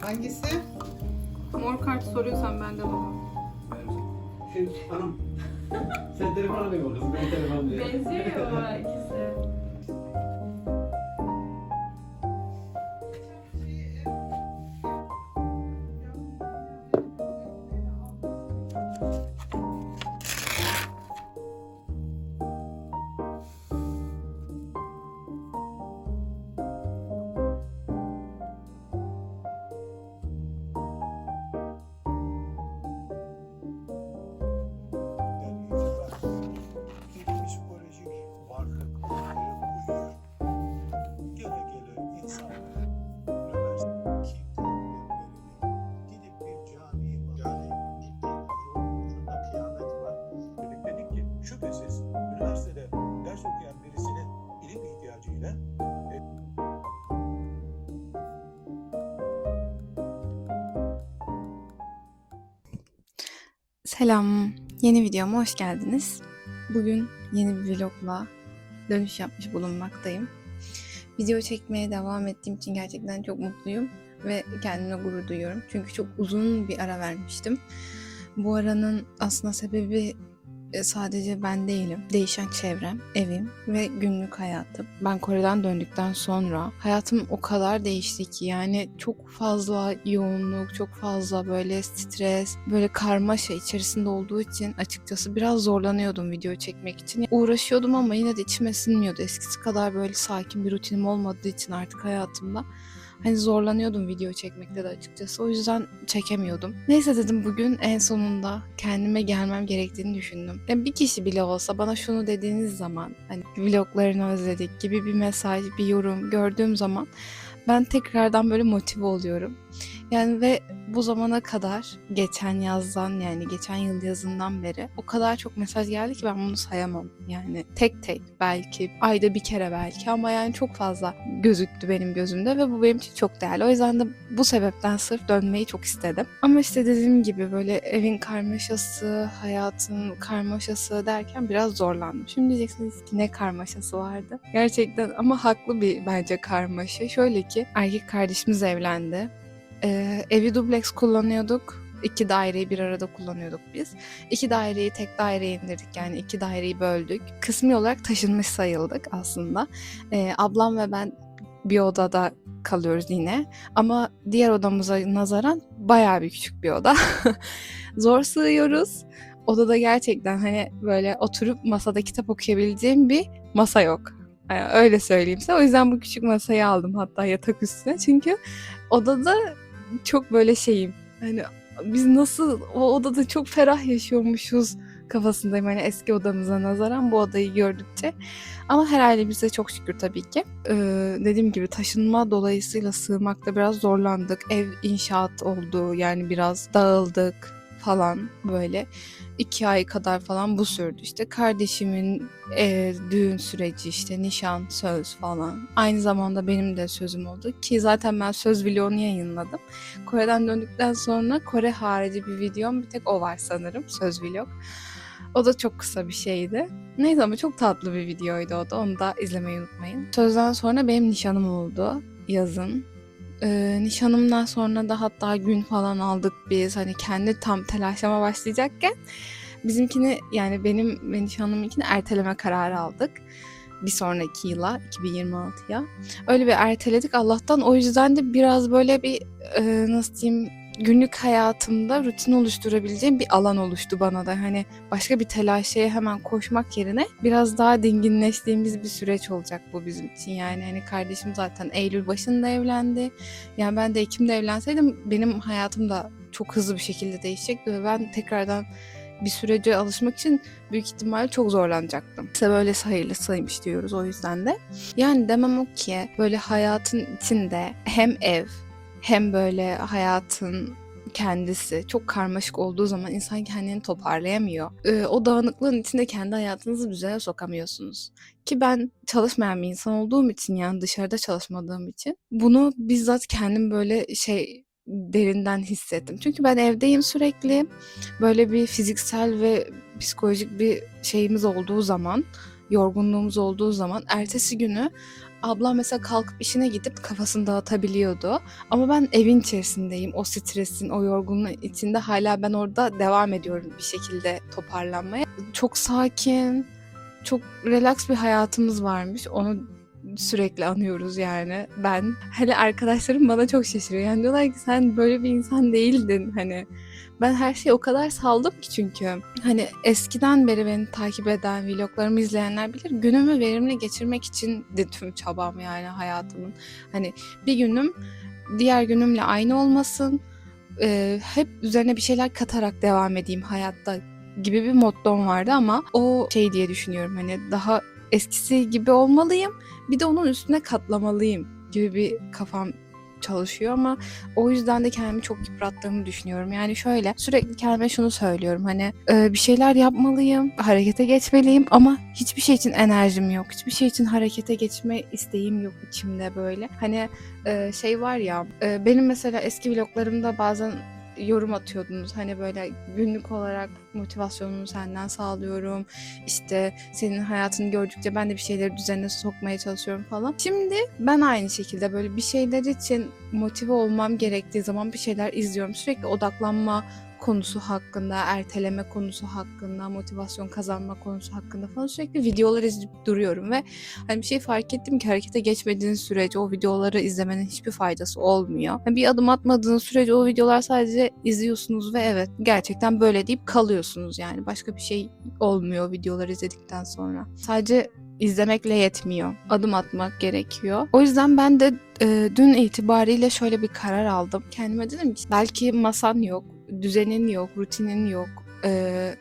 Hangisi? Mor kart soruyorsan ben de baba. Şimdi hanım. Sen telefon alıyor kızım. Ben telefon diye. Benziyor ya Selam, yeni videoma hoş geldiniz. Bugün yeni bir vlogla dönüş yapmış bulunmaktayım. Video çekmeye devam ettiğim için gerçekten çok mutluyum ve kendime gurur duyuyorum. Çünkü çok uzun bir ara vermiştim. Bu aranın aslında sebebi sadece ben değilim. Değişen çevrem, evim ve günlük hayatım. Ben Kore'den döndükten sonra hayatım o kadar değişti ki yani çok fazla yoğunluk, çok fazla böyle stres, böyle karmaşa içerisinde olduğu için açıkçası biraz zorlanıyordum video çekmek için. Uğraşıyordum ama yine de içime sinmiyordu. Eskisi kadar böyle sakin bir rutinim olmadığı için artık hayatımda hani zorlanıyordum video çekmekte de açıkçası. O yüzden çekemiyordum. Neyse dedim bugün en sonunda kendime gelmem gerektiğini düşündüm. Yani bir kişi bile olsa bana şunu dediğiniz zaman hani vloglarını özledik gibi bir mesaj, bir yorum gördüğüm zaman ben tekrardan böyle motive oluyorum. Yani ve bu zamana kadar geçen yazdan yani geçen yıl yazından beri o kadar çok mesaj geldi ki ben bunu sayamam. Yani tek tek belki ayda bir kere belki ama yani çok fazla gözüktü benim gözümde ve bu benim için çok değerli. O yüzden de bu sebepten sırf dönmeyi çok istedim. Ama işte dediğim gibi böyle evin karmaşası, hayatın karmaşası derken biraz zorlandım. Şimdi diyeceksiniz ki ne karmaşası vardı? Gerçekten ama haklı bir bence karmaşa. Şöyle ki erkek kardeşimiz evlendi. Ee, evi dubleks kullanıyorduk. İki daireyi bir arada kullanıyorduk biz. İki daireyi tek daireye indirdik yani iki daireyi böldük. Kısmi olarak taşınmış sayıldık aslında. Ee, ablam ve ben bir odada kalıyoruz yine. Ama diğer odamıza nazaran bayağı bir küçük bir oda. Zor sığıyoruz. Odada gerçekten hani böyle oturup masada kitap okuyabileceğim bir masa yok. Yani öyle söyleyeyim size. O yüzden bu küçük masayı aldım hatta yatak üstüne. Çünkü odada çok böyle şeyim. Hani biz nasıl o odada çok ferah yaşıyormuşuz kafasındayım hani eski odamıza nazaran bu odayı gördükçe. Ama her halimize çok şükür tabii ki. Ee, dediğim gibi taşınma dolayısıyla sığmakta biraz zorlandık. Ev inşaat oldu yani biraz dağıldık falan böyle. iki ay kadar falan bu sürdü işte. Kardeşimin e, düğün süreci işte nişan, söz falan. Aynı zamanda benim de sözüm oldu ki zaten ben söz vlogunu yayınladım. Kore'den döndükten sonra Kore harici bir videom bir tek o var sanırım söz vlog. O da çok kısa bir şeydi. Neyse ama çok tatlı bir videoydu o da. Onu da izlemeyi unutmayın. Sözden sonra benim nişanım oldu yazın. Ee, nişanımdan sonra da hatta gün falan aldık biz. Hani kendi tam telaşlama başlayacakken bizimkini yani benim ve nişanlımınkini erteleme kararı aldık. Bir sonraki yıla 2026'ya. Öyle bir erteledik Allah'tan. O yüzden de biraz böyle bir e, nasıl diyeyim günlük hayatımda rutin oluşturabileceğim bir alan oluştu bana da. Hani başka bir telaşeye hemen koşmak yerine biraz daha dinginleştiğimiz bir süreç olacak bu bizim için. Yani hani kardeşim zaten Eylül başında evlendi. Yani ben de Ekim'de evlenseydim benim hayatım da çok hızlı bir şekilde değişecekti ve ben tekrardan bir sürece alışmak için büyük ihtimalle çok zorlanacaktım. İşte böyle hayırlısıymış diyoruz o yüzden de. Yani demem o ki böyle hayatın içinde hem ev hem böyle hayatın kendisi çok karmaşık olduğu zaman insan kendini toparlayamıyor. Ee, o dağınıklığın içinde kendi hayatınızı düzene sokamıyorsunuz. Ki ben çalışmayan bir insan olduğum için yani dışarıda çalışmadığım için bunu bizzat kendim böyle şey derinden hissettim. Çünkü ben evdeyim sürekli. Böyle bir fiziksel ve psikolojik bir şeyimiz olduğu zaman, yorgunluğumuz olduğu zaman ertesi günü ablam mesela kalkıp işine gidip kafasını dağıtabiliyordu. Ama ben evin içerisindeyim. O stresin, o yorgunluğun içinde hala ben orada devam ediyorum bir şekilde toparlanmaya. Çok sakin, çok relax bir hayatımız varmış. Onu sürekli anıyoruz yani ben. Hele arkadaşlarım bana çok şaşırıyor. Yani diyorlar ki sen böyle bir insan değildin hani. Ben her şeyi o kadar saldım ki çünkü. Hani eskiden beri beni takip eden, vloglarımı izleyenler bilir. Günümü verimli geçirmek için de tüm çabam yani hayatımın. Hani bir günüm diğer günümle aynı olmasın. Ee, hep üzerine bir şeyler katarak devam edeyim hayatta gibi bir mottom vardı ama o şey diye düşünüyorum hani daha eskisi gibi olmalıyım bir de onun üstüne katlamalıyım gibi bir kafam çalışıyor ama o yüzden de kendimi çok yıprattığımı düşünüyorum. Yani şöyle sürekli kendime şunu söylüyorum hani e, bir şeyler yapmalıyım, harekete geçmeliyim ama hiçbir şey için enerjim yok. Hiçbir şey için harekete geçme isteğim yok içimde böyle. Hani e, şey var ya e, benim mesela eski vloglarımda bazen yorum atıyordunuz. Hani böyle günlük olarak motivasyonumu senden sağlıyorum. İşte senin hayatını gördükçe ben de bir şeyleri düzenine sokmaya çalışıyorum falan. Şimdi ben aynı şekilde böyle bir şeyler için motive olmam gerektiği zaman bir şeyler izliyorum. Sürekli odaklanma konusu hakkında, erteleme konusu hakkında, motivasyon kazanma konusu hakkında falan sürekli videolar izleyip duruyorum ve hani bir şey fark ettim ki harekete geçmediğiniz sürece o videoları izlemenin hiçbir faydası olmuyor. Yani bir adım atmadığınız sürece o videolar sadece izliyorsunuz ve evet gerçekten böyle deyip kalıyorsunuz yani. Başka bir şey olmuyor videoları izledikten sonra. Sadece izlemekle yetmiyor. Adım atmak gerekiyor. O yüzden ben de e, dün itibariyle şöyle bir karar aldım. Kendime dedim ki belki masan yok, düzenin yok, rutinin yok. e,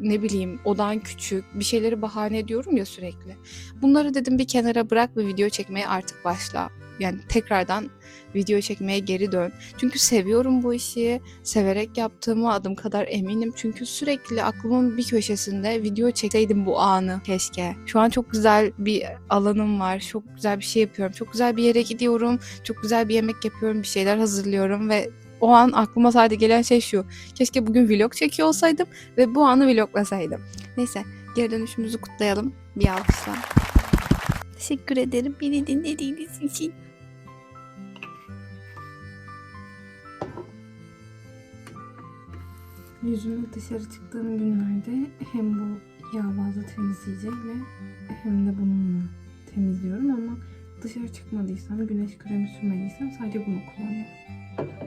ne bileyim odan küçük bir şeyleri bahane ediyorum ya sürekli. Bunları dedim bir kenara bırak ve video çekmeye artık başla. Yani tekrardan video çekmeye geri dön. Çünkü seviyorum bu işi. Severek yaptığımı adım kadar eminim. Çünkü sürekli aklımın bir köşesinde video çekseydim bu anı keşke. Şu an çok güzel bir alanım var. Çok güzel bir şey yapıyorum. Çok güzel bir yere gidiyorum. Çok güzel bir yemek yapıyorum. Bir şeyler hazırlıyorum ve o an aklıma sadece gelen şey şu. Keşke bugün vlog çekiyor olsaydım ve bu anı vloglasaydım. Neyse geri dönüşümüzü kutlayalım. Bir alkışla. Teşekkür ederim beni dinlediğiniz için. Yüzümü dışarı çıktığım günlerde hem bu yağ bazlı temizleyiciyle hem de bununla temizliyorum ama dışarı çıkmadıysam, güneş kremi sürmediysem sadece bunu kullanıyorum.